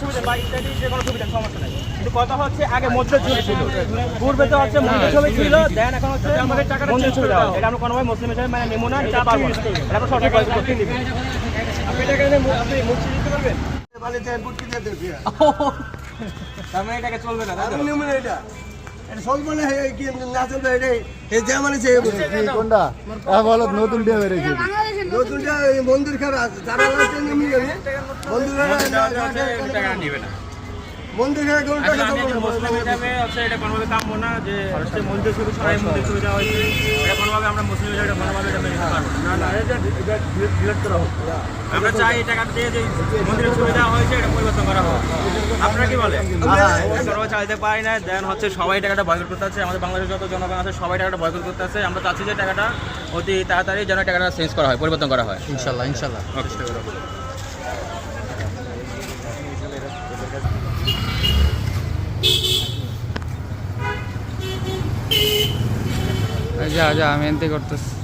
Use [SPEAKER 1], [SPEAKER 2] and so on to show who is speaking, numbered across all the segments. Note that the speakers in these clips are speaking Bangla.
[SPEAKER 1] সুবিধা বা ইত্যাদি যে কোনো সুবিধা সমস্যা নাই। কিন্তু কথা হচ্ছে আগে মধ্যে ছিল। পূর্বে তো হচ্ছে মন্দির ছবি ছিল দেন এখন হচ্ছে আমাদের টাকাটা মন্দির ছবি দেওয়া এটা আমরা কোনোভাবে মুসলিম হিসেবে মানে নেব না এটা পারব না। এটা আমরা সরকার করতে দিবি আপনি টাকা নিয়ে আপনি মুক্তি দিতে পারবেন? তার এটাকে চলবে না
[SPEAKER 2] কোনটা? বলো নতুন
[SPEAKER 3] মন্দির খারাপ যারা আছে নেমে যাবে মন্দির মন্দির
[SPEAKER 1] সবাই মন্দির আমরা মেনে চাই দিয়ে যে মন্দিরের দেওয়া হয়েছে এটা পরিবর্তন করা আপনারা কি চাইতে না হচ্ছে সবাই টাকাটা বয়কট করতে আছে আমাদের বাংলাদেশের যত জনগণ আছে সবাই টাকাটা বয়কট করতে আছে আমরা চাচ্ছি যে টাকাটা অতি তাড়াতাড়ি যেন টাকাটা চেঞ্জ করা হয় পরিবর্তন করা হয়
[SPEAKER 4] ইনশাল্লাহ ইনশাল্লাহ যা যা আমি এনতে করতেছি।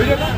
[SPEAKER 4] வீடியோ.